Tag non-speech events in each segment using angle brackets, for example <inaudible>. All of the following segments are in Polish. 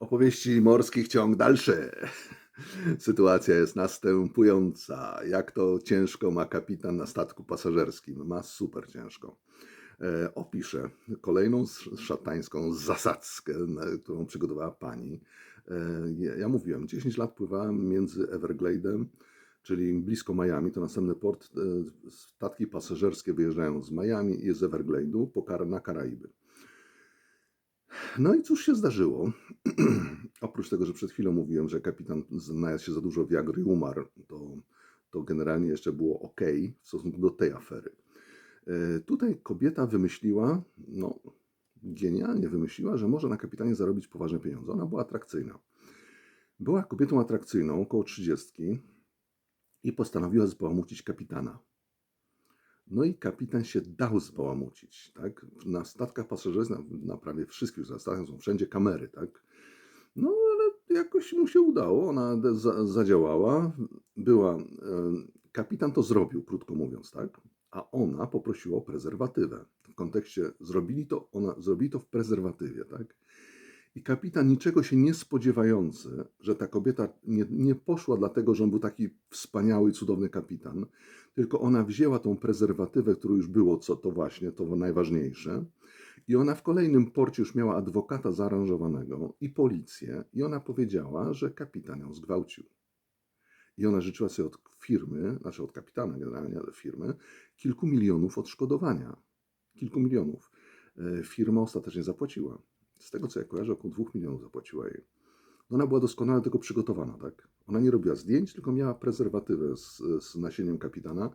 Opowieści morskich ciąg dalszy. Sytuacja jest następująca. Jak to ciężko ma kapitan na statku pasażerskim? Ma super ciężko. E, opiszę kolejną sz- szatańską zasadzkę, którą przygotowała pani. E, ja- mówiłem, 10 lat pływałem między Everglade'em, czyli blisko Miami, to następny port. E, statki pasażerskie wyjeżdżają z Miami i z Everglade'u na Karaiby. No i cóż się zdarzyło? <clears throat> Oprócz tego, że przed chwilą mówiłem, że kapitan najadł się za dużo Viagry umarł, to, to generalnie jeszcze było ok w stosunku do tej afery. E, Tutaj kobieta wymyśliła, no genialnie wymyśliła, że może na kapitanie zarobić poważne pieniądze. Ona była atrakcyjna. Była kobietą atrakcyjną, około 30 i postanowiła zbałamucić kapitana. No i kapitan się dał zbałamucić, tak? Na statkach pasażerskich, na, na prawie wszystkich statkach są wszędzie kamery, tak? No ale jakoś mu się udało, ona za, zadziałała, była, e, kapitan to zrobił, krótko mówiąc, tak? A ona poprosiła o prezerwatywę. W kontekście, zrobili to, ona, zrobili to w prezerwatywie, tak? I kapitan niczego się nie spodziewający, że ta kobieta nie, nie poszła dlatego, że on był taki wspaniały, cudowny kapitan, tylko ona wzięła tą prezerwatywę, którą już było, co to właśnie, to najważniejsze, i ona w kolejnym porcie już miała adwokata zaaranżowanego i policję, i ona powiedziała, że kapitan ją zgwałcił. I ona życzyła sobie od firmy, znaczy od kapitana generalnie, ale firmy, kilku milionów odszkodowania. Kilku milionów. E, Firma ostatecznie zapłaciła. Z tego co ja kojarzę, około dwóch milionów zapłaciła jej. No Ona była doskonale do tego przygotowana, tak? Ona nie robiła zdjęć, tylko miała prezerwatywę z, z nasieniem kapitana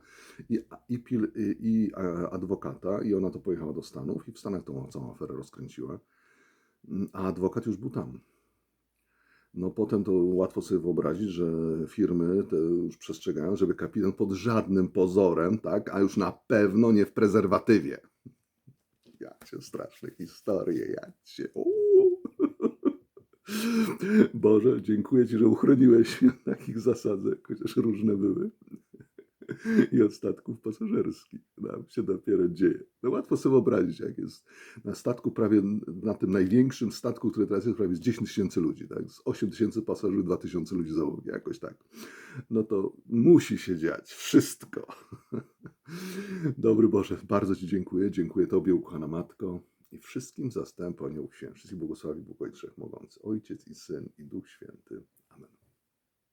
i, i, pil, i, i adwokata, i ona to pojechała do Stanów i w Stanach tą całą aferę rozkręciła. Mm, A adwokat już był tam. No potem to łatwo sobie wyobrazić, że firmy te już przestrzegają, żeby kapitan pod żadnym pozorem, tak, a już na pewno nie w prezerwatywie. Ja cię straszne historie, ja cię. uuu. <laughs> Boże, dziękuję Ci, że uchroniłeś mnie od takich zasadzek, chociaż różne były. <laughs> I od statków pasażerskich. Nam się dopiero dzieje. No łatwo sobie wyobrazić, jak jest na statku prawie, na tym największym statku, który teraz jest, prawie jest 10 tysięcy ludzi, tak? Z 8 tysięcy pasażerów, 2 tysiące ludzi załogi, jakoś tak. No to musi się dziać wszystko. <laughs> Dobry Boże, bardzo Ci dziękuję. Dziękuję Tobie, ukochana Matko i wszystkim zastępom aniołów świętych. Wszystkich błogosławi Bóg Ojciec Wszechmogący, Ojciec i Syn i Duch Święty.